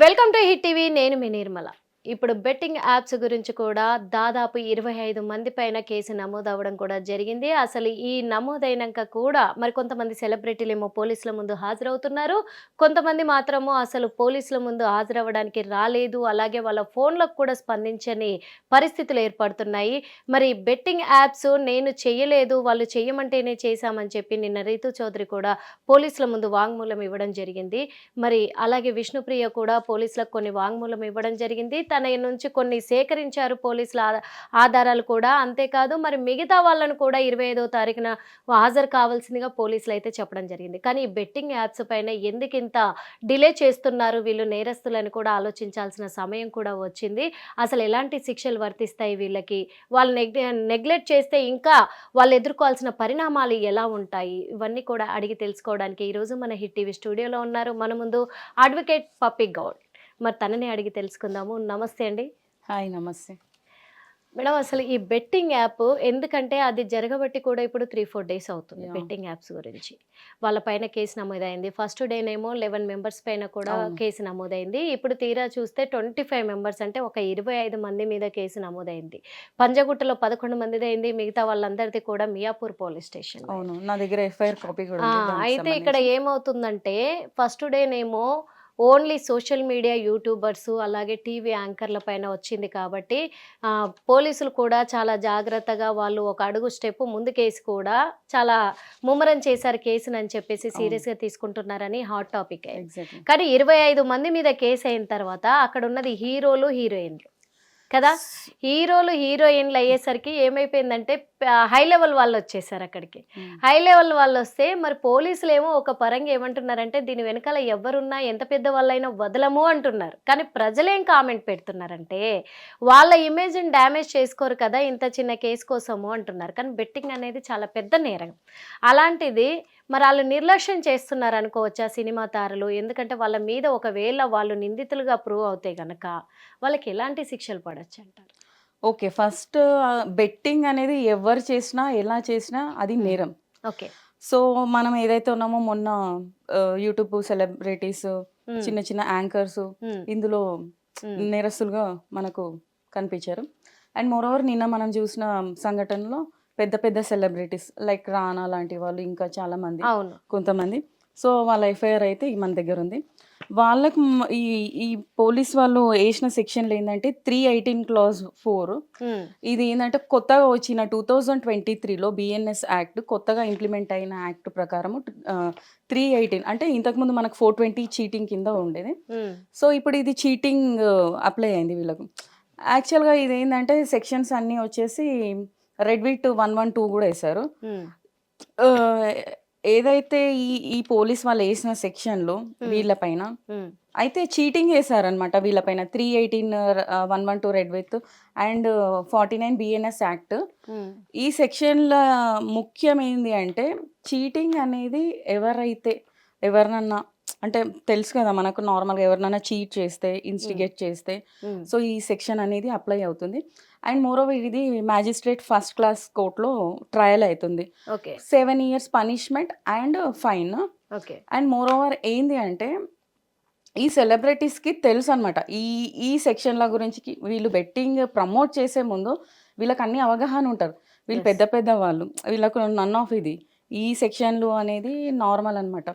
Welcome to hit TV నేను మీ నిర్మల. ఇప్పుడు betting apps గురించి కూడా దాదాపు ఇరవై ఐదు మంది పైన కేసు నమోదవడం కూడా జరిగింది. అసలు ఈ నమోదైనాక కూడా మరి కొంతమంది సెలబ్రిటీలు ఏమో పోలీసుల ముందు హాజరవుతున్నారు. కొంతమంది మాత్రము అసలు పోలీసుల ముందు హాజరవ్వడానికి రాలేదు. అలాగే వాళ్ళ ఫోన్లకు కూడా స్పందించని పరిస్థితులు ఏర్పడుతున్నాయి. మరి బెట్టింగ్ యాప్స్ నేను చేయలేదు వాళ్ళు చేయమంటేనే చేశామని చెప్పి నిన్న రీతు చౌదరి కూడా పోలీసుల ముందు వాంగ్మూలం ఇవ్వడం జరిగింది. మరి అలాగే విష్ణుప్రియ కూడా పోలీసులకు కొన్ని వాంగ్మూలం ఇవ్వడం జరిగింది. తన నుంచి కొన్ని సేకరించారు పోలీసుల ఆధారాలు కూడా. అంతేకాదు మరి మిగతా వాళ్ళను కూడా ఇరవై ఐదో తారీఖున హాజరు కావాల్సిందిగా పోలీసులు అయితే చెప్పడం జరిగింది. కానీ ఈ బెట్టింగ్ యాప్స్ పైన ఎందుకు ఇంత డిలే చేస్తున్నారు వీళ్ళు నేరస్తులని కూడా ఆలోచించాల్సిన సమయం కూడా వచ్చింది. అసలు ఎలాంటి శిక్షలు వర్తిస్తాయి వీళ్ళకి? వాళ్ళు నెగ్ నెగ్లెక్ట్ చేస్తే ఇంకా వాళ్ళు ఎదుర్కోవాల్సిన పరిణామాలు ఎలా ఉంటాయి? ఇవన్నీ కూడా అడిగి తెలుసుకోవడానికి ఈరోజు మన హిట్ టీవీ స్టూడియోలో ఉన్నారు. మన ముందు అడ్వకేట్ పప్పి గౌడ్. మరి తనని అడిగి తెలుసుకుందాము. నమస్తే అండి. హాయ్ నమస్తే. మేడం అసలు ఈ బెట్టింగ్ యాప్ ఎందుకంటే అది జరగబట్టి కూడా ఇప్పుడు త్రీ ఫోర్ డేస్ అవుతుంది. బెట్టింగ్ యాప్స్ గురించి. వాళ్ళ పైన కేసు నమోదైంది. ఫస్ట్ డేనేమో లెవెన్ మెంబర్స్ పైన కూడా. కేసు నమోదైంది. ఇప్పుడు తీరా చూస్తే ట్వంటీ ఫైవ్ మెంబర్స్ అంటే ఒక ఇరవై ఐదు మంది మీద కేసు నమోదైంది. పంజగుట్టలో పదకొండు మందిది అయింది. మిగతా వాళ్ళందరిది కూడా మియాపూర్ పోలీస్ స్టేషన్. అవును. నా దగ్గర ఎఫ్ఐఆర్ కాపీ కూడా ఆ, ఉంది దానికి అయితే ఇక్కడ. ఏమవుతుందంటే ఫస్ట్ డేనేమో ఓన్లీ సోషల్ మీడియా యూట్యూబర్స్ అలాగే టీవీ యాంకర్ల పైన వచ్చింది కాబట్టి పోలీసులు కూడా చాలా జాగ్రత్తగా వాళ్ళు ఒక అడుగు స్టెప్ ముందుకేసి కూడా చాలా ముమ్మరం చేశారు కేసుని అని చెప్పేసి. సీరియస్గా తీసుకుంటున్నారని హాట్ టాపిక్. కానీ ఇరవై ఐదు మంది మీద కేసు అయిన తర్వాత అక్కడ ఉన్నది హీరోలు హీరోయిన్లు కదా హీరోలు హీరోయిన్లు అయ్యేసరికి ఏమైపోయిందంటే హై లెవెల్ వాళ్ళు వచ్చేసారు అక్కడికి. హై లెవెల్ వాళ్ళు వస్తే మరి పోలీసులు ఏమో ఒక పరంగా ఏమంటున్నారంటే దీని వెనకాల ఎవరున్నా ఎంత పెద్ద వాళ్ళైనా వదలము అంటున్నారు. కానీ ప్రజలేం కామెంట్ పెడుతున్నారంటే వాళ్ళ ఇమేజ్ని డ్యామేజ్ చేసుకోరు కదా ఇంత చిన్న కేసు కోసము అంటున్నారు. కానీ బెట్టింగ్ అనేది చాలా పెద్ద నేరం. అలాంటిది మరి వాళ్ళు నిర్లక్ష్యం చేస్తున్నారు అనుకోవచ్చా సినిమా తారలు? ఎందుకంటే వాళ్ళ మీద ఒకవేళ వాళ్ళు నిందితులుగా ప్రూవ్ అవుతే గనక వాళ్ళకి ఎలాంటి శిక్షలు పడచ్చు అంటారు? ఓకే ఫస్ట్ బెట్టింగ్ అనేది ఎవరు చేసినా ఎలా చేసినా అది నేరం. ఓకే. సో మనం ఏదైతే ఉన్నామో మొన్న యూట్యూబ్ సెలబ్రిటీస్ చిన్న చిన్న యాంకర్స్ ఇందులో నేరస్తులుగా మనకు కనిపించారు. అండ్ మోరోవర్ నిన్న మనం చూసిన సంఘటనలో పెద్ద పెద్ద సెలబ్రిటీస్ లైక్ రానా లాంటి వాళ్ళు ఇంకా చాలా మంది కొంతమంది. సో వాళ్ళ ఎఫ్ఐఆర్ అయితే మన దగ్గర ఉంది. వాళ్ళకు ఈ ఈ పోలీస్ వాళ్ళు వేసిన సెక్షన్లు ఏంటంటే త్రీ ఎయిటీన్ క్లాజ్ ఫోర్. ఇది ఏంటంటే కొత్తగా వచ్చిన టూ థౌజండ్ ట్వంటీ త్రీలో బిఎన్ఎస్ యాక్ట్ కొత్తగా ఇంప్లిమెంట్ అయిన యాక్ట్ ప్రకారము త్రీ ఎయిటీన్ అంటే ఇంతకుముందు మనకు ఫోర్ ట్వంటీ చీటింగ్ కింద ఉండేది. సో ఇప్పుడు ఇది చీటింగ్ అప్లై అయింది వీళ్ళకు. యాక్చువల్గా ఇది ఏంటంటే సెక్షన్స్ అన్నీ వచ్చేసి read with one one two కూడా వేశారు. ఏదైతే ఈ ఈ పోలీస్ వాళ్ళు వేసిన సెక్షన్లో వీళ్ళపైన ఉమ్, అయితే చీటింగ్ వేశారనమాట వీళ్ళపైన three eighteen one one two read with and forty nine BNS act. ఈ సెక్షన్ల ముఖ్యమైంది అంటే చీటింగ్ అనేది ఎవరైతే ఎవరినన్నా అంటే తెలుసు కదా మనకు నార్మల్గా ఎవరినైనా చీట్ చేస్తే ఇన్స్టిగేట్ చేస్తే. ఉమ్, సో ఈ సెక్షన్ అనేది అప్లై అవుతుంది. అండ్ మోరోవర్ ఇది మ్యాజిస్ట్రేట్ ఫస్ట్ క్లాస్ కోర్టులో ట్రయల్ అవుతుంది. Okay seven years punishment and fine okay and moreover ఏంది అంటే ఈ సెలబ్రిటీస్కి తెలుసు అనమాట ఈ ఈ సెక్షన్ల గురించి వీళ్ళు బెట్టింగ్ ప్రమోట్ చేసే ముందు వీళ్ళకి అన్ని అవగాహన ఉంటారు. వీళ్ళు. పెద్ద పెద్ద వాళ్ళు వీళ్ళకు నన్ ఆఫ్ ఇది. ఈ సెక్షన్లు అనేది నార్మల్ అనమాట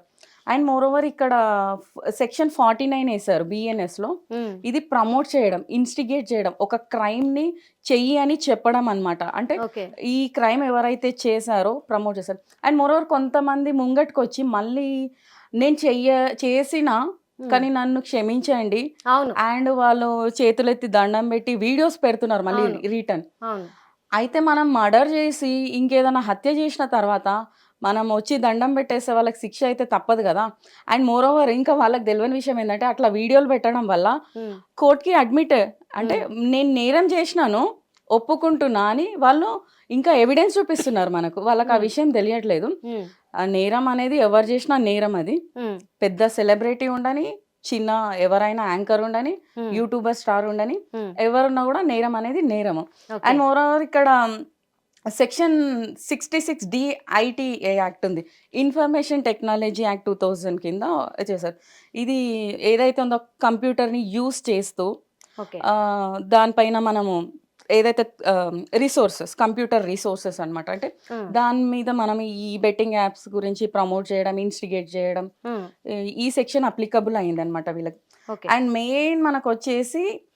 అండ్ మోర్ ఓవర్ ఇక్కడ సెక్షన్ ఫార్టీ నైన్ వేసారు బిఎన్ఎస్లో ఇది ప్రమోట్ చేయడం ఇన్స్టిగేట్ చేయడం ఒక క్రైమ్ని చెయ్యి అని చెప్పడం అనమాట అంటే ఈ క్రైమ్ ఎవరైతే చేశారో ప్రమోట్ చేశారు. అండ్ మోరోవర్ కొంతమంది ముంగట్కి వచ్చి మళ్ళీ నేను చెయ్య చేసిన కానీ నన్ను క్షమించండి. అండ్ వాళ్ళు చేతులెత్తి దండం పెట్టి వీడియోస్ పెడుతున్నారు మళ్ళీ. రిటర్న్. అయితే మనం మర్డర్ చేసి ఇంకేదైనా హత్య చేసిన తర్వాత మనం వచ్చి దండం పెట్టేస్తే వాళ్ళకి శిక్ష అయితే తప్పదు కదా. అండ్ మోర్ ఓవర్ ఇంకా వాళ్ళకి తెలియని విషయం ఏంటంటే అట్లా వీడియోలు పెట్టడం వల్ల కోర్టుకి అడ్మిట్ అంటే నేను నేరం చేసినాను ఒప్పుకుంటున్నా అని వాళ్ళు ఇంకా ఎవిడెన్స్ చూపిస్తున్నారు మనకు. వాళ్ళకి ఆ. విషయం తెలియట్లేదు. నేరం అనేది ఎవరు చేసినా నేరం అది. పెద్ద సెలబ్రిటీ ఉండని చిన్న ఎవరైనా యాంకర్ ఉండని యూట్యూబర్ స్టార్ ఉండని ఎవరున్నా కూడా నేరం అనేది నేరము. అండ్ మోర్ ఓవర్ ఇక్కడ section sixty six D ITA act ఉంది. Information technology act two thousand కింద చేశారు. ఇది ఏదైతే ఉందో కంప్యూటర్ని యూస్ చేస్తూ దానిపైన మనము ఏదైతే రిసోర్సెస్ కంప్యూటర్ రిసోర్సెస్ అన్నమాట. అంటే దాని మీద మనం ఈ బెట్టింగ్ యాప్స్ గురించి ప్రమోట్ చేయడం ఇన్స్టిగేట్ చేయడం ఈ- సెక్షన్ అప్లికబుల్ అయింది అనమాట వీళ్ళకి అండ్ మెయిన్ మనకు వచ్చేసి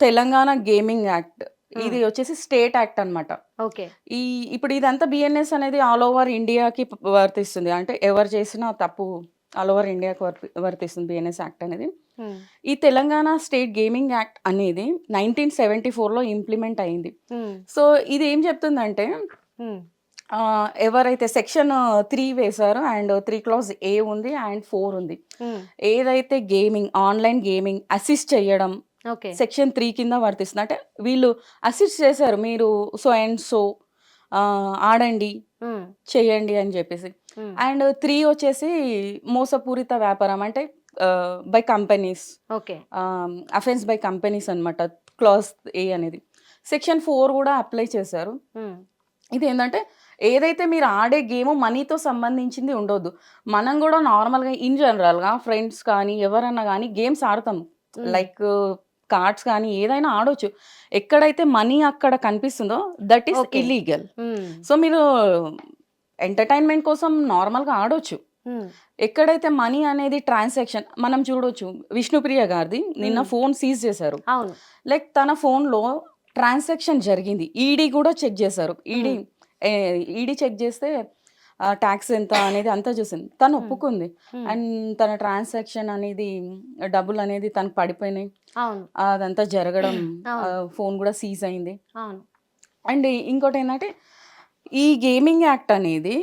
తెలంగాణ గేమింగ్ యాక్ట్ ఇది వచ్చేసి స్టేట్ యాక్ట్ అన్నమాట. ఓకే. ఈ ఇప్పుడు ఇదంతా బిఎన్ఎస్ అనేది ఆల్ ఓవర్ ఇండియాకి వర్తిస్తుంది. అంటే ఎవరు చేసినా తప్పు ఆల్ ఓవర్ ఇండియాకి వర్తి వర్తిస్తుంది బిఎన్ఎస్ యాక్ట్ అనేది. ఈ తెలంగాణ స్టేట్ గేమింగ్ యాక్ట్ అనేది నైన్టీన్ సెవెంటీ ఫోర్లో ఇంప్లిమెంట్ అయింది. సో ఇది ఏం చెప్తుందంటే ఎవరైతే సెక్షన్ త్రీ వేశారో అండ్ త్రీ క్లాస్ ఏ ఉంది అండ్ ఫోర్ ఉంది. ఏదైతే గేమింగ్ ఆన్లైన్ గేమింగ్ అసిస్ట్ చేయడం సెక్షన్ త్రీ కింద వర్తిస్తుంది. అంటే వీళ్ళు అసిస్ట్ చేశారు. మీరు సో అండ్ సో ఆడండి చేయండి అని చెప్పేసి. అండ్ త్రీ వచ్చేసి మోసపూరిత వ్యాపారం. అంటే by companies okay. Offence by companies అన్నమాట. క్లాస్ ఏ అనేది. సెక్షన్ ఫోర్ కూడా అప్లై చేశారు. ఇది ఏంటంటే ఏదైతే మీరు ఆడే గేమ్ మనీతో సంబంధించింది ఉండొద్దు. మనం కూడా నార్మల్గా ఇన్ జనరల్గా ఫ్రెండ్స్ కానీ ఎవరన్నా కానీ గేమ్స్ ఆడతాం లైక్ కార్డ్స్ కానీ ఏదైనా ఆడొచ్చు. ఎక్కడైతే మనీ అక్కడ కనిపిస్తుందో దట్ ఈస్. ఇల్లీగల్ సో మీరు ఎంటర్టైన్మెంట్ కోసం నార్మల్గా ఆడొచ్చు. ఎక్కడైతే మనీ అనేది ట్రాన్సాక్షన్ మనం చూడొచ్చు విష్ణుప్రియ గారిది నిన్న Hmm. ఫోన్ సీజ్ చేశారు. లైక్ తన ఫోన్లో ట్రాన్సాక్షన్ జరిగింది. ఈడీ కూడా చెక్ చేశారు. ఈడీ ఈడీ చెక్ చేస్తే ట్యాక్స్ ఎంత అనేది అంతా చూసింది. తను ఒప్పుకుంది. అండ్ తన ట్రాన్సాక్షన్ అనేది డబ్బులు అనేది తనకు పడిపోయినాయి. అదంతా జరగడం. ఫోన్ కూడా సీజ్ అయింది. అండ్ ఇంకోటి ఏంటంటే ఈ గేమింగ్ యాక్ట్ అనేది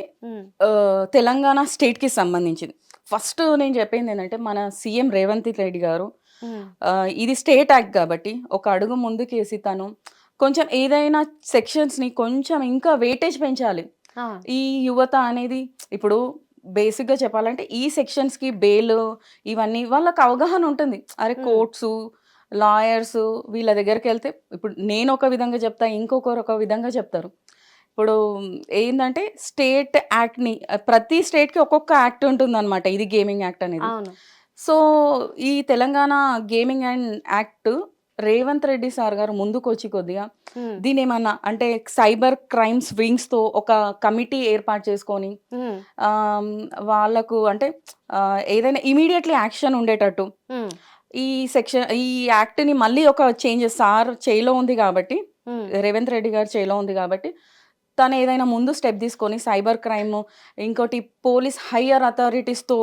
తెలంగాణ స్టేట్కి సంబంధించింది. ఫస్ట్ నేను చెప్పింది ఏంటంటే మన సీఎం రేవంత్ రెడ్డి గారు ఇది స్టేట్ యాక్ట్ కాబట్టి ఒక అడుగు ముందుకేసి తను కొంచెం ఏదైనా సెక్షన్స్ని కొంచెం ఇంకా వెయిటేజ్ పెంచాలి. ఈ యువత అనేది ఇప్పుడు బేసిక్గా చెప్పాలంటే ఈ సెక్షన్స్కి బెయిల్ ఇవన్నీ వాళ్ళకి అవగాహన ఉంటుంది. అరే. కోర్ట్స్ లాయర్స్ వీళ్ళ దగ్గరికి వెళ్తే ఇప్పుడు నేను ఒక విధంగా చెప్తా ఇంకొకరు ఒక విధంగా చెప్తారు. ఇప్పుడు ఏంటంటే స్టేట్ యాక్ట్ని ప్రతి స్టేట్కి ఒక్కొక్క యాక్ట్ ఉంటుంది అనమాట ఇది గేమింగ్ యాక్ట్ అనేది. సో ఈ Telangana gaming and act Revanth Reddy sir గారు ముందుకు వచ్చి కొద్దిగా దీని ఏమన్నా అంటే సైబర్ క్రైమ్స్ వింగ్స్తో ఒక కమిటీ ఏర్పాటు చేసుకొని వాళ్ళకు అంటే ఏదైనా ఇమీడియట్లీ యాక్షన్ ఉండేటట్టు ఈ సెక్షన్ ఈ యాక్ట్ని మళ్ళీ ఒక చేంజెస్ సార్ చేయిలో ఉంది కాబట్టి రేవంత్ రెడ్డి గారు చేయిలో ఉంది కాబట్టి తను ఏదైనా ముందు స్టెప్ తీసుకొని సైబర్ క్రైమ్ ఇంకోటి పోలీస్ హయ్యర్ అథారిటీస్తో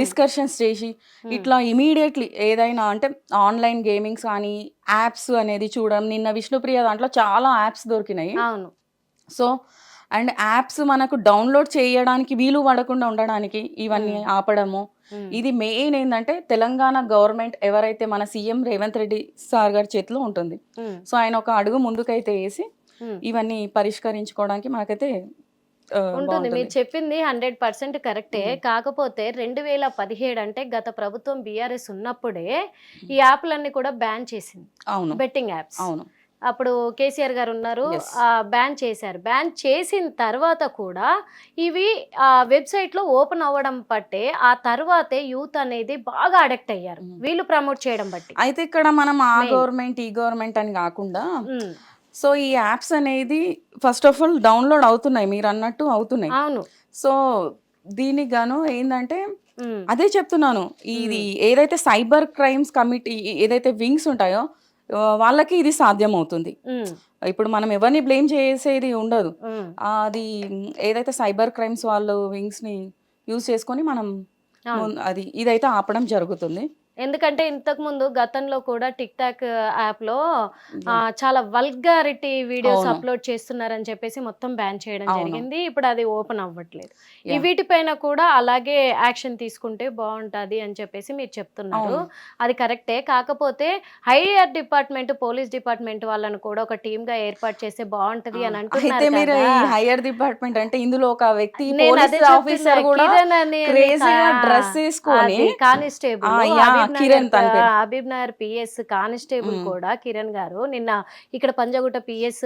డిస్కషన్స్ చేసి ఉమ్, ఇట్లా ఇమీడియట్లీ ఏదైనా అంటే ఆన్లైన్ గేమింగ్స్ కానీ యాప్స్ అనేది చూడడం. నిన్న విష్ణుప్రియ దాంట్లో చాలా యాప్స్ దొరికినాయి. అవును. సో అండ్ యాప్స్ మనకు డౌన్లోడ్ చేయడానికి వీలు పడకుండా ఉండడానికి ఇవన్నీ Hmm. ఆపడము. ఇది మెయిన్ ఏంటంటే తెలంగాణ గవర్నమెంట్ ఎవరైతే మన సీఎం రేవంత్ రెడ్డి సార్ గారి చేతిలో ఉంటుంది. సో ఆయన ఒక అడుగు ముందుకైతే వేసి. ఇవన్నీ పరిష్కరించుకోవడానికి మనకైతే ఉంటుంది. మీరు చెప్పింది హండ్రెడ్ పర్సెంట్ కరెక్టే. కాకపోతే రెండు వేల పదిహేడు అంటే గత ప్రభుత్వం బీఆర్ఎస్ ఉన్నప్పుడే ఈ యాప్లన్నీ కూడా బ్యాన్ చేసింది అవును బెట్టింగ్ యాప్స్ అవును అప్పుడు కేసీఆర్ గారు ఉన్నారు. బ్యాన్ చేశారు బ్యాన్ చేసిన తర్వాత కూడా ఇవి ఆ వెబ్సైట్లో ఓపెన్ అవ్వడం పట్టే ఆ తర్వాతే యూత్ అనేది బాగా అడక్ట్ అయ్యారు. వీళ్ళు ప్రమోట్ చేయడం బట్టి అయితే ఇక్కడ మనం ఆ. గవర్నమెంట్ ఈ గవర్నమెంట్ అని కాకుండా. సో ఈ యాప్స్ అనేది ఫస్ట్ ఆఫ్ ఆల్ డౌన్లోడ్ అవుతున్నాయి. మీరు అన్నట్టు అవుతున్నాయి. అవును. సో దీనికి గాను ఏంటంటే. అదే చెప్తున్నాను. ఇది ఏదైతే సైబర్ క్రైమ్స్ కమిటీ ఏదైతే వింగ్స్ ఉంటాయో వాళ్ళకి ఇది సాధ్యం అవుతుంది. ఇప్పుడు మనం ఎవరిని బ్లేమ్ చేసేది ఉండదు. అది ఏదైతే సైబర్ క్రైమ్స్ వాళ్ళు వింగ్స్ని యూజ్ చేసుకొని మనం అది ఇదైతే ఆపడం జరుగుతుంది. ఎందుకంటే ఇంతకు ముందు గతంలో కూడా టిక్ టాక్ యాప్లో చాలా వల్గారిటీ వీడియోస్. అప్లోడ్ చేస్తున్నారని చెప్పేసి మొత్తం బ్యాన్ చేయడం. జరిగింది. ఇప్పుడు అది ఓపెన్ అవ్వట్లేదు. ఈ. వీటిపైన కూడా అలాగే యాక్షన్ తీసుకుంటే బాగుంటది అని చెప్పేసి మీరు చెప్తున్నారు. అది కరెక్టే కాకపోతే హైయర్ డిపార్ట్మెంట్ పోలీస్ డిపార్ట్మెంట్ వాళ్ళని కూడా ఒక టీమ్గా ఏర్పాటు చేస్తే బాగుంటది అని అంటున్నారు మీరు హైయర్ డిపార్ట్మెంట్ అంటే ఇందులో ఒక వ్యక్తి పోలీస్ ఆఫీసర్ కూడా అది constable Kiran. Habib Nagar PS constable. కూడా కిరణ్ గారు. నిన్న ఇక్కడ పంజగుట్ట పిఎస్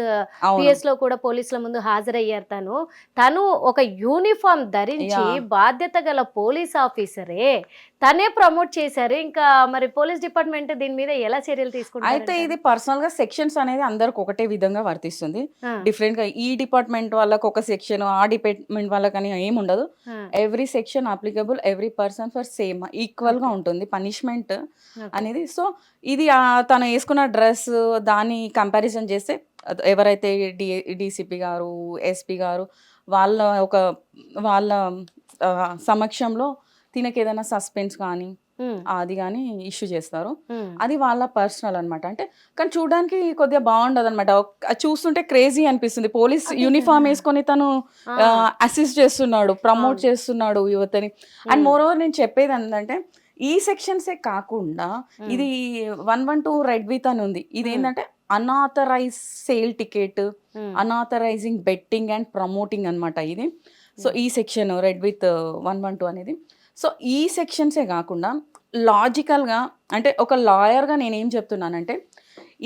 పిఎస్లో కూడా పోలీసుల ముందు హాజరయ్యారు తను. తను ఒక యూనిఫామ్ ధరించి. బాధ్యత గల పోలీస్ ఆఫీసరే. తనే ప్రమోట్ చేశారు. ఇంకా మరి పోలీస్ డిపార్ట్మెంట్ దీని మీద ఎలా చర్యలు తీసుకుంటారు అయితే ఇది పర్సనల్గా సెక్షన్స్ అనేది అందరికి ఒకటే విధంగా వర్తిస్తుంది. డిఫరెంట్గా ఈ డిపార్ట్మెంట్ వాళ్ళకి ఒక సెక్షన్ ఆ డిపార్ట్మెంట్ వాళ్ళకని ఏం ఉండదు every section applicable every person for same. ఈక్వల్గా ఉంటుంది. పనిష్మెంట్ అనేది. సో ఇది తను వేసుకున్న డ్రెస్ దాన్ని కంపారిజన్ చేస్తే ఎవరైతే డి డిసిపి గారు ఎస్పి గారు వాళ్ళ ఒక వాళ్ళ సమక్షంలో తినకి ఏదైనా సస్పెన్స్ కానీ అది కానీ ఇష్యూ చేస్తారు. అది వాళ్ళ పర్సనల్ అన్నమాట. అంటే కానీ చూడడానికి కొద్దిగా బాగుండదు అనమాట చూస్తుంటే క్రేజీ అనిపిస్తుంది. Police uniform. వేసుకొని తను అసిస్ట్ చేస్తున్నాడు ప్రమోట్. చేస్తున్నాడు యువతని. అండ్ మోర్ ఓవర్ నేను చెప్పేది ఏంటంటే ఈ సెక్షన్సే కాకుండా ఇది one one two read with అని ఉంది. ఇది. ఏంటంటే unauthorised sale ticket unauthorising betting and promoting అన్నమాట ఇది. సో ఈ section read with one one two అనేది. సో ఈ సెక్షన్సే కాకుండా లాజికల్గా అంటే ఒక లాయర్గా నేనేం చెప్తున్నానంటే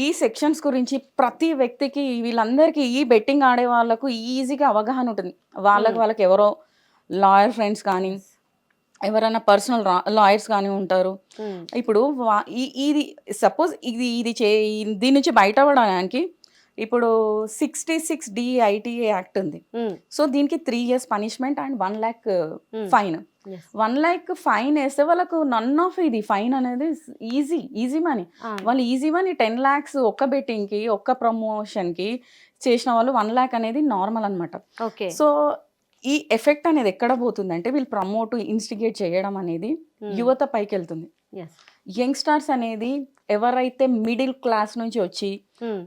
ఈ సెక్షన్స్ గురించి ప్రతి వ్యక్తికి వీళ్ళందరికీ ఈ బెట్టింగ్ ఆడే వాళ్ళకు ఈజీగా అవగాహన ఉంటుంది. వాళ్ళకి. వాళ్ళకి ఎవరో లాయర్ ఫ్రెండ్స్ కానీ ఎవరైనా పర్సనల్ లాయర్స్ కానీ ఉంటారు. ఇప్పుడు ఇది సపోజ్ ఇది ఇది చే దీని నుంచి బయటపడడానికి ఇప్పుడు sixty six D ITA act ఉంది. సో దీనికి three years punishment and one lakh fine. One lakh fine వేస్తే వాళ్ళకు నన్ ఆఫ్ ఇది ఫైన్ అనేది ఈజీ ఈజీ మనీ. వాళ్ళు ఈజీ మనీ టెన్ ల్యాక్స్ ఒక్క బెట్టింగ్కి ఒక్క ప్రమోషన్కి చేసిన వాళ్ళు వన్ ల్యాక్ అనేది నార్మల్ అనమాట ఓకే. సో ఈ ఎఫెక్ట్ అనేది ఎక్కడ పోతుందంటే వీళ్ళు ప్రమోట్ ఇన్స్టిగేట్ చేయడం అనేది యువత పైకి వెళ్తుంది యంగ్స్టర్స్ అనేది ఎవరైతే మిడిల్ క్లాస్ నుంచి వచ్చి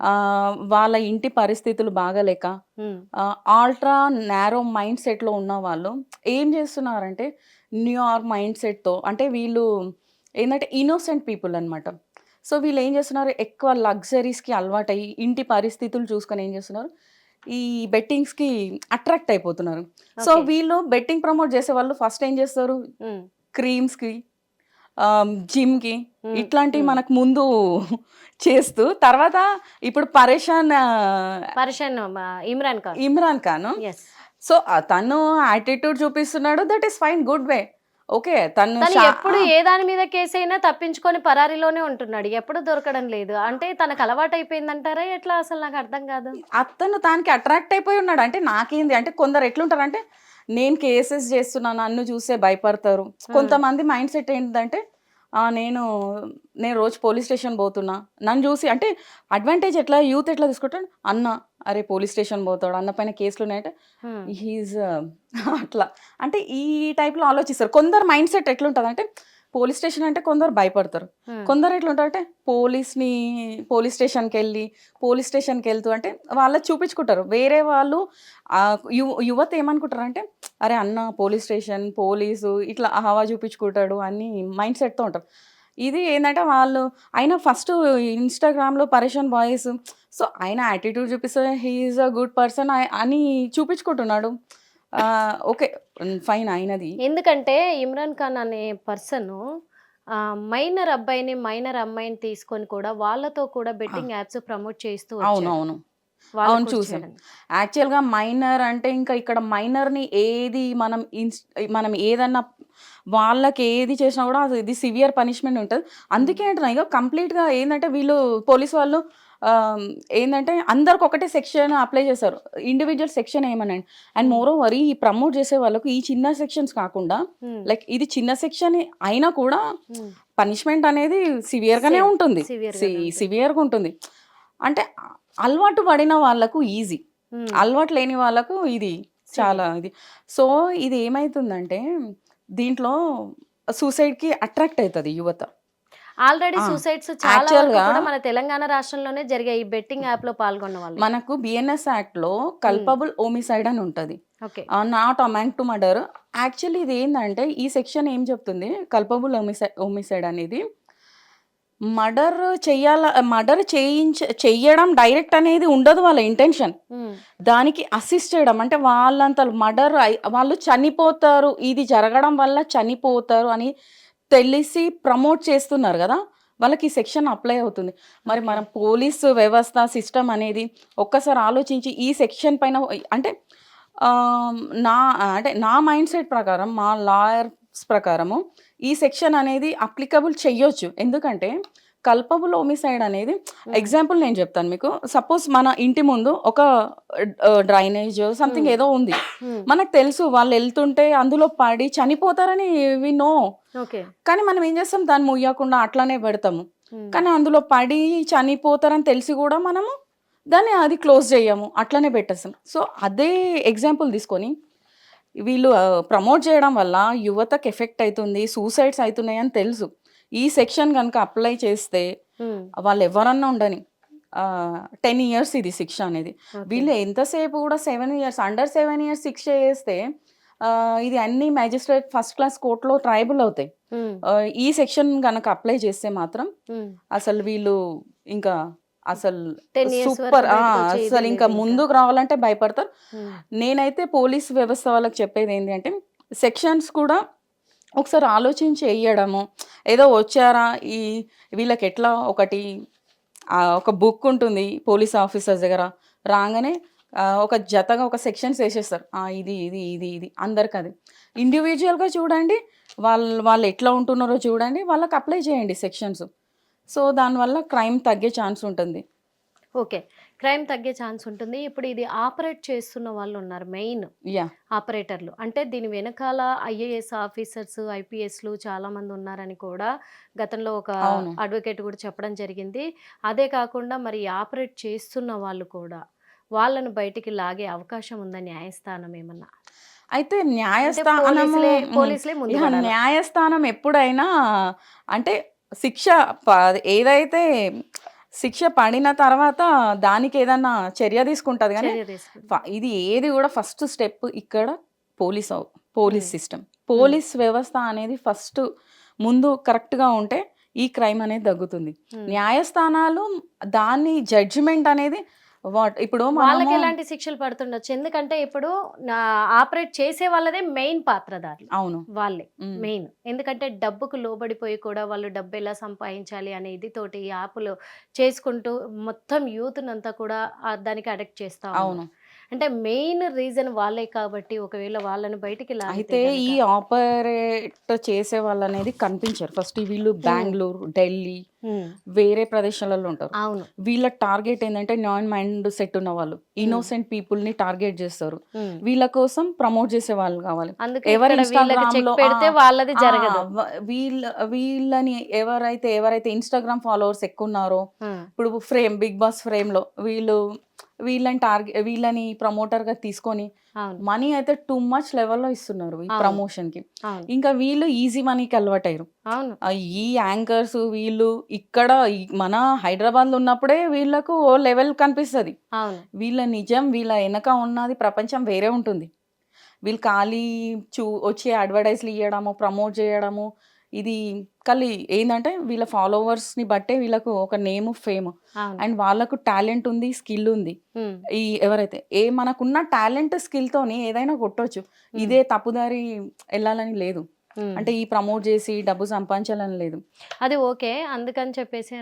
ఆ, వాళ్ళ ఇంటి పరిస్థితులు బాగలేక ఆల్ట్రా నారో మైండ్ సెట్లో ఉన్న వాళ్ళు ఏం చేస్తున్నారంటే న్యూయార్క్ మైండ్ సెట్తో అంటే వీళ్ళు ఏంటంటే ఇన్నోసెంట్ పీపుల్ అన్నమాట. సో వీళ్ళు ఏం చేస్తున్నారు? ఎక్కువ లగ్జరీస్కి అలవాటయ్యి ఇంటి పరిస్థితులు చూసుకొని ఏం చేస్తున్నారు? ఈ బెట్టింగ్స్కి అట్రాక్ట్ అయిపోతున్నారు. సో. వీళ్ళు బెట్టింగ్ ప్రమోట్ చేసే వాళ్ళు ఫస్ట్ ఏం చేస్తారు? క్రీమ్స్కి జిమ్కి ఇట్లాంటివి మనకు ముందు చేస్తూ తర్వాత ఇప్పుడు పరేషాన్ పర్షన్ ఇమ్రాన్ ఖాన్. ఇమ్రాన్ ఖాన్. సో తను యాటిట్యూడ్ చూపిస్తున్నాడు. That is fine good way okay తను ఎప్పుడు ఏ దాని మీద కేసు అయినా తప్పించుకొని పరారీలోనే ఉంటున్నాడు. ఎప్పుడు దొరకడం లేదు. అంటే తనకు అలవాటు అయిపోయిందంటారా? ఎట్లా అసలు నాకు అర్థం కాదు. అతను దానికి అట్రాక్ట్ అయిపోయి ఉన్నాడు. అంటే నాకేంది? అంటే కొందరు ఎట్లుంటారు అంటే నేను కేసెస్ చేస్తున్నాను నన్ను చూసే భయపడతారు. కొంతమంది మైండ్ సెట్ ఏంటంటే "ఆ, నేను నేను రోజు పోలీస్ స్టేషన్ పోతున్నా. నన్ను చూసి అంటే అడ్వాంటేజ్ ఎట్లా యూత్ ఎట్లా తీసుకుంటాడు? అన్న అరే పోలీస్ స్టేషన్ పోతాడు అన్న పైన కేసులు ఉన్నాయంటే. హీజ్ అట్లా. అంటే ఈ టైప్లో ఆలోచిస్తారు. కొందరు మైండ్ సెట్ ఎట్లుంటుంది అంటే పోలీస్ స్టేషన్ అంటే కొందరు భయపడతారు. కొందరు ఎట్లుంటారంటే పోలీస్ని పోలీస్ స్టేషన్కి వెళ్ళి పోలీస్ స్టేషన్కి వెళ్తూ అంటే వాళ్ళకి చూపించుకుంటారు. వేరే వాళ్ళు యువత ఏమనుకుంటారంటే అరే అన్న పోలీస్ స్టేషన్ పోలీసు ఇట్లా హవా చూపించుకుంటాడు అని మైండ్ సెట్తో ఉంటారు. ఇది ఏంటంటే వాళ్ళు ఆయన ఫస్ట్ ఇన్స్టాగ్రామ్లో పరేషాన్ బాయ్స్ సో ఆయన యాటిట్యూడ్ చూపిస్తే he is a good person అని చూపించుకుంటున్నాడు. ఓకే ఫైన్ అయినది ఎందుకంటే ఇమ్రాన్ ఖాన్ అనే పర్సన్ మైనర్ అబ్బాయిని మైనర్ అమ్మాయిని తీసుకొని కూడా వాళ్ళతో కూడా బెట్టింగ్ యాప్స్ ప్రమోట్ చేస్తూ అవును వచ్చాడు. అవును చూసాం. యాక్చువల్గా మైనర్ అంటే ఇంకా ఇక్కడ మైనర్ని ఏది మనం ఇన్స్ మనం ఏదన్నా వాళ్ళకి ఏది చేసినా కూడా అది ఇది సివియర్ పనిష్మెంట్ ఉంటుంది. అందుకే అంటున్నా ఇక కంప్లీట్గా ఏంటంటే వీళ్ళు పోలీస్ వాళ్ళు ఏంటంటే అందరికి ఒకటే సెక్షన్ అప్లై చేస్తారు ఇండివిజువల్ సెక్షన్ ఏమనండి? అండ్ మోర్ ఓవర్ ఈ ప్రమోట్ చేసే వాళ్ళకు ఈ చిన్న సెక్షన్స్ కాకుండా Hmm. లైక్ ఇది చిన్న సెక్షన్ అయినా కూడా Hmm. పనిష్మెంట్ అనేది సివియర్గానే Same, ఉంటుంది. severe గానే ఉంటుంది. సివియర్గా ఉంటుంది. అంటే అలవాటు పడిన వాళ్ళకు ఈజీ Hmm. అలవాటు లేని వాళ్ళకు ఇది చాలా ఇది. సో ఇది ఏమైతుందంటే దీంట్లో సూసైడ్కి అట్రాక్ట్ అవుతుంది యువత. ఆల్రెడీ సూసైడ్స్ చాలా కూడా మన తెలంగాణ రాష్ట్రంలోనే జరిగాయి ఈ బెట్టింగ్ యాప్లో పాల్గొన్న వాళ్ళు. మనకు బిఎన్ఎస్ యాక్ట్లో కల్పబుల్ ఓమిసైడ్ అని ఉంటుంది. Okay not among to murder actually ఇది ఏంటంటే ఈ సెక్షన్ ఏం చెప్తుంది? కల్పబుల్ ఓమిసైడ్ ఓమిసైడ్ అనేది మర్డర్ చెయ్యాల మర్డర్ చేయించ చెయ్యడం డైరెక్ట్ అనేది ఉండదు వాళ్ళ ఇంటెన్షన్ దానికి అసిస్ట్ చేయడం అంటే వాళ్ళంత మర్డర్ వాళ్ళు చనిపోతారు ఇది జరగడం వల్ల చనిపోతారు అని తెలిసి ప్రమోట్ చేస్తున్నారు కదా వాళ్ళకి ఈ సెక్షన్ అప్లై అవుతుంది. మరి మనం పోలీసు వ్యవస్థ సిస్టమ్ అనేది ఒక్కసారి ఆలోచించి ఈ సెక్షన్ పైన అంటే నా అంటే నా మైండ్ సెట్ ప్రకారం మా లాయర్స్ ప్రకారము ఈ సెక్షన్ అనేది అప్లికబుల్ చెయ్యొచ్చు. ఎందుకంటే కల్పబుల్ హోమిసైడ్ అనేది ఎగ్జాంపుల్ నేను చెప్తాను మీకు. సపోజ్ మన ఇంటి ముందు ఒక డ్రైనేజ్ సంథింగ్ Hmm. ఏదో ఉంది. ఉమ్, మనకు తెలుసు వాళ్ళు వెళ్తుంటే అందులో పడి చనిపోతారని వి నో కానీ మనం ఏం చేస్తాం? దాన్ని ముయ్యకుండా అట్లానే పెడతాము. కానీ అందులో పడి చనిపోతారని తెలిసి కూడా మనము దాన్ని అది క్లోజ్ చేయము. అట్లనే పెట్టేస్తాం. సో అదే ఎగ్జాంపుల్ తీసుకొని వీళ్ళు ప్రమోట్ చేయడం వల్ల యువతకు ఎఫెక్ట్ అవుతుంది సూసైడ్స్ అవుతున్నాయి అని తెలుసు. ఈ సెక్షన్ కనుక అప్లై చేస్తే వాళ్ళు ఎవరన్నా ఉండని టెన్ ఇయర్స్ ఇది శిక్ష అనేది. వీళ్ళు ఎంతసేపు కూడా seven years under seven years శిక్ష చేస్తే ఇది అన్ని మ్యాజిస్ట్రేట్ ఫస్ట్ క్లాస్ కోర్టులో ట్రైబుల్ అవుతాయి. ఈ సెక్షన్ కనుక అప్లై చేస్తే మాత్రం అసలు వీళ్ళు ఇంకా అసలు 10 years వరకు సూపర్ అసలు ఇంకా. ముందుకు రావాలంటే భయపడతారు. నేనైతే పోలీస్ వ్యవస్థ వాళ్ళకి చెప్పేది ఏంటి అంటే సెక్షన్స్ కూడా ఒకసారి ఆలోచించి వేయడము ఏదో వచ్చారా? ఈ వీళ్ళకి ఎట్లా ఒకటి ఒక బుక్ ఉంటుంది పోలీస్ ఆఫీసర్స్ దగ్గర. రాగానే ఒక జతగా ఒక సెక్షన్స్ వేసేస్తారు. ఇది ఇది ఇది ఇది. అందరికి అది ఇండివిజువల్గా చూడండి వాళ్ళు వాళ్ళు ఎట్లా ఉంటున్నారో చూడండి వాళ్ళకి అప్లై చేయండి సెక్షన్స్. సో దానివల్ల క్రైమ్ తగ్గే ఛాన్స్ ఉంటుంది. ఓకే. క్రైమ్ తగ్గే ఛాన్స్ ఉంటుంది. ఇప్పుడు ఇది ఆపరేట్ చేస్తున్న వాళ్ళు ఉన్నారు మెయిన్ ఆపరేటర్లు. అంటే దీని వెనకాల ఐఏఎస్ ఆఫీసర్స్ ఐపీఎస్లు చాలా మంది ఉన్నారని కూడా గతంలో ఒక. అడ్వకేట్ కూడా చెప్పడం జరిగింది. అదే కాకుండా మరి ఆపరేట్ చేస్తున్న వాళ్ళు కూడా వాళ్ళను బయటికి లాగే అవకాశం ఉందా న్యాయస్థానం ఏమన్నా? అయితే న్యాయస్థానము పడాలా? న్యాయస్థానం ఎప్పుడైనా అంటే శిక్ష ఏదైతే శిక్ష పడిన తర్వాత దానికి ఏదన్నా చర్య తీసుకుంటది కానీ చర్య తీసుకుంది. ఫ- ఇది ఏది కూడా ఫస్ట్ స్టెప్ ఇక్కడ పోలీస్ అవ్- పోలీస్ సిస్టమ్ పోలీస్ వ్యవస్థ అనేది ఫస్ట్ ముందు కరెక్ట్గా ఉంటే ఈ క్రైమ్ అనేది తగ్గుతుంది. న్యాయస్థానాలు దాని జడ్జిమెంట్ అనేది వాట్ ఇప్పుడు వాళ్ళకి ఎలాంటి శిక్షలు పడుతుండొచ్చు? ఎందుకంటే ఇప్పుడు ఆపరేట్ చేసే వాళ్ళదే మెయిన్ పాత్రధారులు. అవును. వాళ్ళే. మెయిన్. ఎందుకంటే డబ్బుకు లోబడిపోయి కూడా వాళ్ళు డబ్బు ఎలా సంపాదించాలి అనే ఇది తోటి యాప్లు చేసుకుంటూ మొత్తం యూత్ అంతా కూడా దానికి అడక్ట్ చేస్తా. అవును. అంటే మెయిన్ రీజన్ వాళ్ళే కాబట్టి ఒకవేళ వాళ్ళని బయటికి అయితే ఈ ఆపరేట్ చేసే వాళ్ళు అనేది కనిపించారు. ఫస్ట్ వీళ్ళు బెంగళూరు ఢిల్లీ వేరే ప్రదేశాలలో ఉంటారు. అవును. వీళ్ళ టార్గెట్ ఏంటంటే నాన్ మైండ్ సెట్ ఉన్న వాళ్ళు ఇన్నోసెంట్ పీపుల్ని టార్గెట్ చేస్తారు. వీళ్ళ కోసం ప్రమోట్ చేసే వాళ్ళు కావాలి. ఎవరు వాళ్ళది జరగదు. వీళ్ళ వీళ్ళని ఎవరైతే ఎవరైతే ఇన్స్టాగ్రామ్ ఫాలోవర్స్ ఎక్కువ ఉన్నారో ఇప్పుడు ఫ్రేమ్ బిగ్ బాస్ ఫ్రేమ్లో వీళ్ళు వీళ్ళని టార్గెట్ వీళ్ళని ప్రమోటర్గా తీసుకొని మనీ అయితే టూ మచ్ లెవెల్లో ఇస్తున్నారు ఈ. ప్రమోషన్కి ఇంకా వీళ్ళు ఈజీ మనీకి అలవాటయ్యారు. ఈ యాంకర్స్ వీళ్ళు ఇక్కడ మన హైదరాబాద్లో ఉన్నప్పుడే వీళ్ళకు ఓ లెవెల్ కనిపిస్తుంది. వీళ్ళ నిజం వీళ్ళ వెనక ఉన్నది ప్రపంచం వేరే ఉంటుంది. వీళ్ళు ఖాళీ చూ వచ్చే అడ్వర్టైజ్లు ఇవ్వడము ప్రమోట్ చేయడము ఇది ఖాళీ ఏంటంటే వీళ్ళ ఫాలోవర్స్ని బట్టే వీళ్ళకు ఒక నేమ్ ఫేమ్. అండ్ వాళ్ళకు టాలెంట్ ఉంది స్కిల్ ఉంది. ఈ ఎవరైతే ఏ మనకున్న టాలెంట్ స్కిల్తోని ఏదైనా కొట్టొచ్చు. ఇదే తప్పుదారి వెళ్ళాలని లేదు. అంటే ఈ ప్రమోట్ చేసి డబ్బు సంపాదించాలని లేదు. అది ఓకే అందుకని చెప్పేసి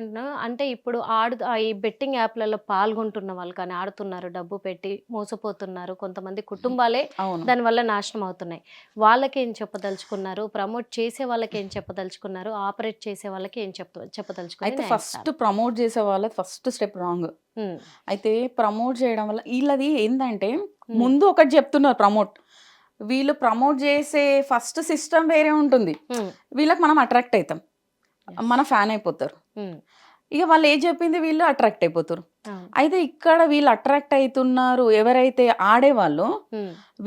అంటే ఇప్పుడు ఆడు ఈ బెట్టింగ్ యాప్లలో పాల్గొంటున్న వాళ్ళు కానీ ఆడుతున్నారు డబ్బు పెట్టి మోసపోతున్నారు కొంతమంది కుటుంబాలే అవును. దానివల్ల నాశనం అవుతున్నాయి. వాళ్ళకి ఏం చెప్పదలుచుకున్నారు? ప్రమోట్ చేసే వాళ్ళకి ఏం చెప్పదలుచుకున్నారు? ఆపరేట్ చేసే వాళ్ళకి ఏం చెప్ప అయితే చెప్పదలుచుకున్నారు ఫస్ట్ ప్రమోట్ చేసే వాళ్ళ ఫస్ట్ స్టెప్ రాంగ్. అయితే ప్రమోట్ చేయడం వల్ల వీళ్ళది ఏంటంటే ముందు ఒకటి చెప్తున్నారు ప్రమోట్. వీళ్ళు ప్రమోట్ చేసే ఫస్ట్ సిస్టమ్ వేరే ఉంటుంది. వీళ్ళకి మనం అట్రాక్ట్ అవుతాం మన ఫ్యాన్ అయిపోతారు. ఇక వాళ్ళు ఏం చెప్పింది? వీళ్ళు అట్రాక్ట్ అయిపోతారు. అయితే ఇక్కడ వీళ్ళు అట్రాక్ట్ అవుతున్నారు ఎవరైతే ఆడేవాళ్ళు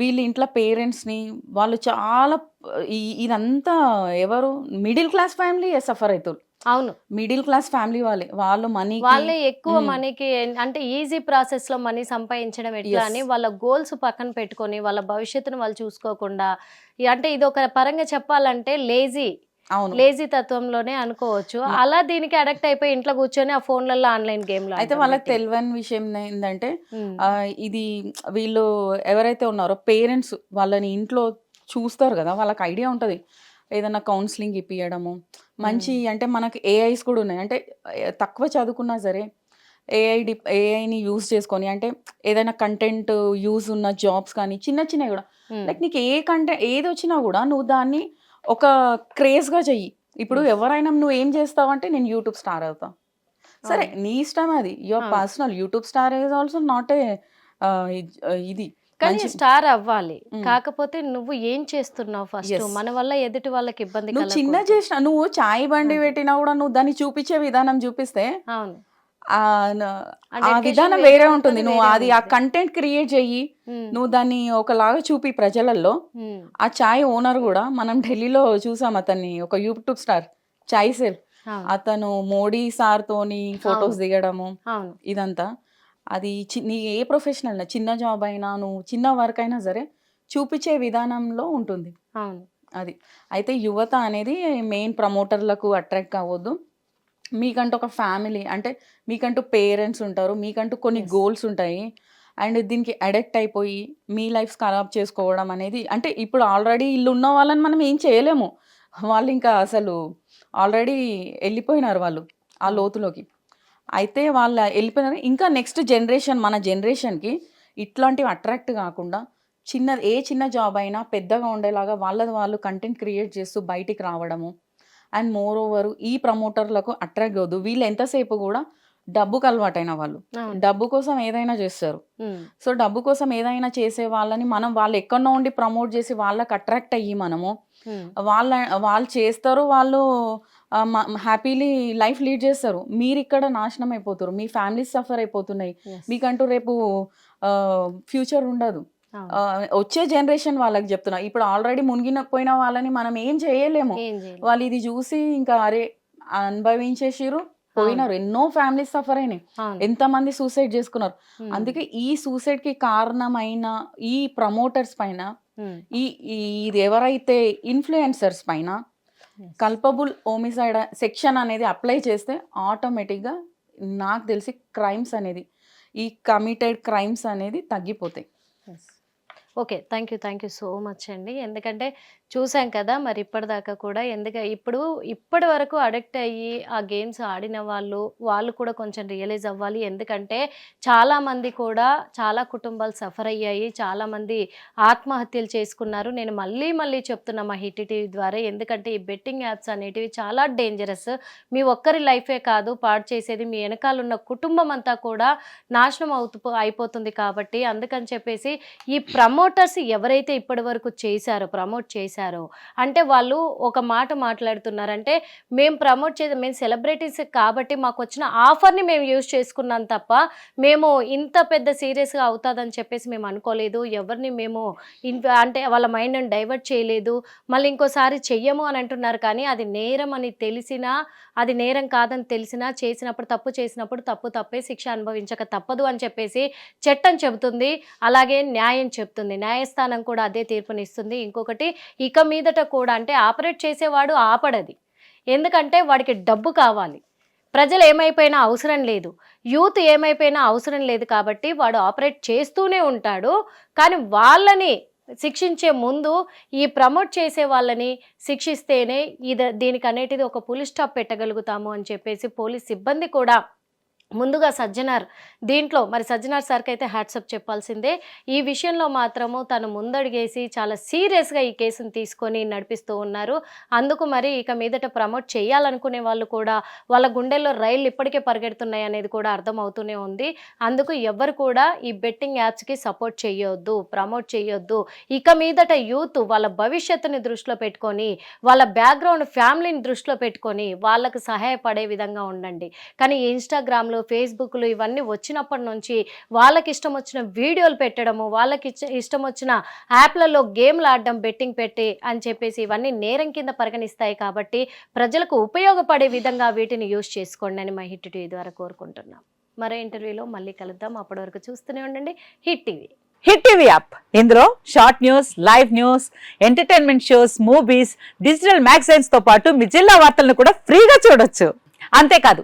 వీళ్ళ ఇంట్లో పేరెంట్స్ని వాళ్ళు చాలా ఇదంతా ఎవరు? మిడిల్ క్లాస్ ఫ్యామిలీ సఫర్ అవుతారు అవును. మిడిల్ క్లాస్ ఫ్యామిలీ వాళ్ళే. వాళ్ళు మనీ వాళ్ళే ఎక్కువ. మనీకి అంటే ఈజీ ప్రాసెస్లో మనీ సంపాదించడం ఎట్లా. అని వాళ్ళ గోల్స్ పక్కన పెట్టుకొని వాళ్ళ భవిష్యత్తును వాళ్ళు చూసుకోకుండా అంటే ఇది ఒక పరంగా చెప్పాలంటే లేజీ. అవును. లేజీ తత్వంలోనే అనుకోవచ్చు. అలా దీనికి అడక్ట్ అయిపోయి ఇంట్లో కూర్చొని ఆ ఫోన్లలో ఆన్లైన్ గేమ్లు అయితే వాళ్ళకి తెలియని విషయం ఏంటంటే ఇది వీళ్ళు ఎవరైతే ఉన్నారో పేరెంట్స్ వాళ్ళని ఇంట్లో చూస్తారు కదా వాళ్ళకి ఐడియా ఉంటుంది. ఏదైనా కౌన్సిలింగ్ ఇప్పియడము. మంచి అంటే మనకి ఏఐస్ కూడా ఉన్నాయి. అంటే తక్కువ చదువుకున్నా సరే ఏఐ డి ఏఐని యూస్ చేసుకొని అంటే ఏదైనా కంటెంట్ యూస్ ఉన్న జాబ్స్ కానీ చిన్న చిన్నవి కూడా. లైక్ నీకు ఏ కంటెంట్ ఏది వచ్చినా కూడా నువ్వు దాన్ని ఒక క్రేజ్గా చెయ్యి. ఇప్పుడు. ఎవరైనా నువ్వు ఏం చేస్తావు అంటే నేను యూట్యూబ్ స్టార్ అవుతా. సరే. నీ ఇష్టం అది. Your. Personal YouTube star is also not a ఇది. కానీ స్టార్ అవ్వాలి. కాకపోతే నువ్వు ఏం చేస్తున్నావు ఫస్ట్. మన వల్ల ఎదుటి వాళ్ళకి ఇబ్బంది నువ్వు చిన్న. చేసిన నువ్వు చాయ్ బండి. పెట్టినా కూడా నువ్వు దాన్ని చూపించే విధానం చూపిస్తే అవును. ఆ విధానం వేరే ఉంటుంది, నువ్వు అది ఆ. కంటెంట్ క్రియేట్ చెయ్యి. నువ్వు దాన్ని ఒకలాగా చూపి ప్రజలలో ఆ చాయ్ ఓనర్ కూడా మనం ఢిల్లీలో చూసాం అతన్ని ఒక యూట్యూబ్ స్టార్ చాయ్ సేల్. అతను మోడీ సార్ తోని ఫొటోస్. దిగడము ఇదంతా. అది చి- నీ ఏ ప్రొఫెషనల్ చిన్న జాబ్ అయినా నువ్వు చిన్న వర్క్ అయినా సరే చూపించే విధానంలో ఉంటుంది. అవును. అది. అయితే యువత అనేది మెయిన్ ప్రమోటర్లకు అట్రాక్ట్ అవ్వద్దు. మీకంటూ ఒక ఫ్యామిలీ అంటే మీకంటూ పేరెంట్స్ ఉంటారు మీకంటూ కొన్ని. గోల్స్ ఉంటాయి. అండ్ దీనికి అడెక్ట్ అయిపోయి మీ లైఫ్ ఖరాబ్ చేసుకోవడం అనేది అంటే ఇప్పుడు ఆల్రెడీ ఇల్లు ఉన్న వాళ్ళని మనం ఏం చేయలేము. వాళ్ళు ఇంకా అసలు ఆల్రెడీ వెళ్ళిపోయినారు వాళ్ళు ఆ లోతులోకి. అయితే వాళ్ళ వెళ్ళిపోయినారు. ఇంకా నెక్స్ట్ జనరేషన్ మన జనరేషన్కి ఇట్లాంటివి అట్రాక్ట్ కాకుండా చిన్న ఏ చిన్న జాబ్ అయినా పెద్దగా ఉండేలాగా వాళ్ళది వాళ్ళు కంటెంట్ క్రియేట్ చేస్తూ బయటికి రావడము. అండ్ మోర్ ఓవర్ ఈ ప్రమోటర్లకు అట్రాక్ట్ అవ్వద్దు వీళ్ళు ఎంతసేపు కూడా డబ్బుకు అలవాటైన వాళ్ళు. డబ్బు కోసం ఏదైనా చేస్తారు. సో డబ్బు కోసం ఏదైనా చేసే వాళ్ళని మనం వాళ్ళు ఎక్కడో ఉండి ప్రమోట్ చేసి వాళ్ళకి అట్రాక్ట్ అయ్యి మనము. వాళ్ళ వాళ్ళు చేస్తారు వాళ్ళు హ్యాపీలీ లైఫ్ లీడ్ చేస్తారు. మీరు ఇక్కడ నాశనం అయిపోతారు మీ ఫ్యామిలీస్ సఫర్ అయిపోతున్నాయి. మీకంటూ రేపు ఫ్యూచర్ ఉండదు. వచ్చే జనరేషన్ వాళ్ళకి చెప్తున్నా. ఇప్పుడు ఆల్రెడీ మునిగిన పోయిన వాళ్ళని మనం ఏం చేయలేము. వాళ్ళు ఇది చూసి ఇంకా అరే అనుభవించేసిరు పోయినారు. ఎన్నో ఫ్యామిలీస్ సఫర్ అయినాయి. అవును. ఎంతమంది సూసైడ్ చేసుకున్నారు. అందుకే ఈ సూసైడ్కి కారణమైన ఈ ప్రమోటర్స్ పైన ఈ ఇది ఎవరైతే ఇన్ఫ్లుయెన్సర్స్ పైన. కల్పబుల్ ఓమిసైడ్ సెక్షన్ అనేది అప్లై చేస్తే ఆటోమేటిక్గా నాకు తెలిసి క్రైమ్స్ అనేది ఈ కమిటెడ్ క్రైమ్స్ అనేది తగ్గిపోతాయి. Okay thank you thank you so much అండి. ఎందుకంటే చూసాం కదా! మరి ఇప్పటిదాకా కూడా ఎందుకంటే ఇప్పుడు ఇప్పటి వరకు అడిక్ట్ అయ్యి ఆ గేమ్స్ ఆడిన వాళ్ళు వాళ్ళు కూడా కొంచెం రియలైజ్ అవ్వాలి. ఎందుకంటే చాలామంది కూడా చాలా కుటుంబాలు సఫర్ అయ్యాయి. చాలామంది ఆత్మహత్యలు చేసుకున్నారు. నేను మళ్ళీ మళ్ళీ చెప్తున్నా మా హిట్ టీవీ ద్వారా. ఎందుకంటే ఈ బెట్టింగ్ యాప్స్ అనేటివి చాలా డేంజరస్ మీ ఒక్కరి లైఫే కాదు. పాడు చేసేది మీ వెనకాల ఉన్న కుటుంబం అంతా కూడా నాశనం అవుతూ అయిపోతుంది కాబట్టి అందుకని చెప్పేసి ఈ ప్రమోటర్స్ ఎవరైతే ఇప్పటి వరకు చేశారో ప్రమోట్ చేశారో అంటే వాళ్ళు ఒక మాట మాట్లాడుతున్నారంటే మేము ప్రమోట్ చేసే మేము సెలబ్రిటీస్ కాబట్టి మాకు వచ్చిన ఆఫర్ని మేము యూజ్ చేసుకున్నాం తప్ప మేము ఇంత పెద్ద సీరియస్గా అవుతుందని చెప్పేసి మేము అనుకోలేదు. ఎవరిని మేము ఇన్ అంటే వాళ్ళ మైండ్ని డైవర్ట్ చేయలేదు. మళ్ళీ ఇంకోసారి చెయ్యము అని అంటున్నారు కానీ అది నేరం అని తెలిసినా అది నేరం కాదని తెలిసినా చేసినప్పుడు తప్పు చేసినప్పుడు తప్పు తప్పే శిక్ష అనుభవించక తప్పదు అని చెప్పేసి చట్టం చెబుతుంది. అలాగే న్యాయం చెప్తుంది న్యాయస్థానం కూడా అదే తీర్పునిస్తుంది. ఇంకొకటి ఇక మీదట కూడా అంటే ఆపరేట్ చేసేవాడు ఆపడది. ఎందుకంటే వాడికి డబ్బు కావాలి. ప్రజలు ఏమైపోయినా అవసరం లేదు. యూత్ ఏమైపోయినా అవసరం లేదు కాబట్టి వాడు ఆపరేట్ చేస్తూనే ఉంటాడు. కానీ వాళ్ళని శిక్షించే ముందు ఈ ప్రమోట్ చేసే వాళ్ళని శిక్షిస్తేనే ఇది దీనికి అనేటిది ఒక పోలీస్ స్టాప్ పెట్టగలుగుతాము అని చెప్పేసి పోలీస్ సిబ్బంది కూడా ముందుగా సజ్జనార్ దీంట్లో మరి సజ్జనార్ సార్కి అయితే హ్యాట్సప్ చెప్పాల్సిందే. ఈ విషయంలో మాత్రము తను ముందడిగేసి చాలా సీరియస్గా ఈ కేసును తీసుకొని నడిపిస్తూ ఉన్నారు. అందుకు మరి ఇక మీదట ప్రమోట్ చేయాలనుకునే వాళ్ళు కూడా వాళ్ళ గుండెల్లో రైళ్ళు ఇప్పటికే పరిగెడుతున్నాయి అనేది కూడా అర్థమవుతూనే ఉంది. అందుకు ఎవరు కూడా ఈ బెట్టింగ్ యాప్స్కి సపోర్ట్ చేయొద్దు ప్రమోట్ చేయొద్దు ఇక మీదట యూత్ వాళ్ళ భవిష్యత్తుని దృష్టిలో పెట్టుకొని వాళ్ళ బ్యాక్గ్రౌండ్ ఫ్యామిలీని దృష్టిలో పెట్టుకొని వాళ్ళకు సహాయపడే విధంగా ఉండండి. కానీ ఇన్స్టాగ్రామ్లో ఫేస్బుక్లు ఇవన్నీ వచ్చినప్పటి నుంచి వాళ్ళకి ఇష్టం వచ్చిన వీడియోలు పెట్టడము వాళ్ళకి ఇష్టం వచ్చిన యాప్లలో గేమ్లు ఆడడం బెట్టింగ్ పెట్టి అని చెప్పేసి ఇవన్నీ నేరం కింద పరిగణిస్తాయి కాబట్టి ప్రజలకు ఉపయోగపడే విధంగా వీటిని యూజ్ చేసుకోండి అని మా హిట్ టీవీ ద్వారా కోరుకుంటున్నాం. మరో ఇంటర్వ్యూలో మళ్ళీ కలుద్దాం. అప్పటి వరకు చూస్తూనే ఉండండి. Hit TV. Hit TV app. ఇందులో short news live news entertainment shows movies digital మ్యాగజైన్స్తో పాటు మీ జిల్లా వార్తలను కూడా ఫ్రీగా చూడొచ్చు. అంతేకాదు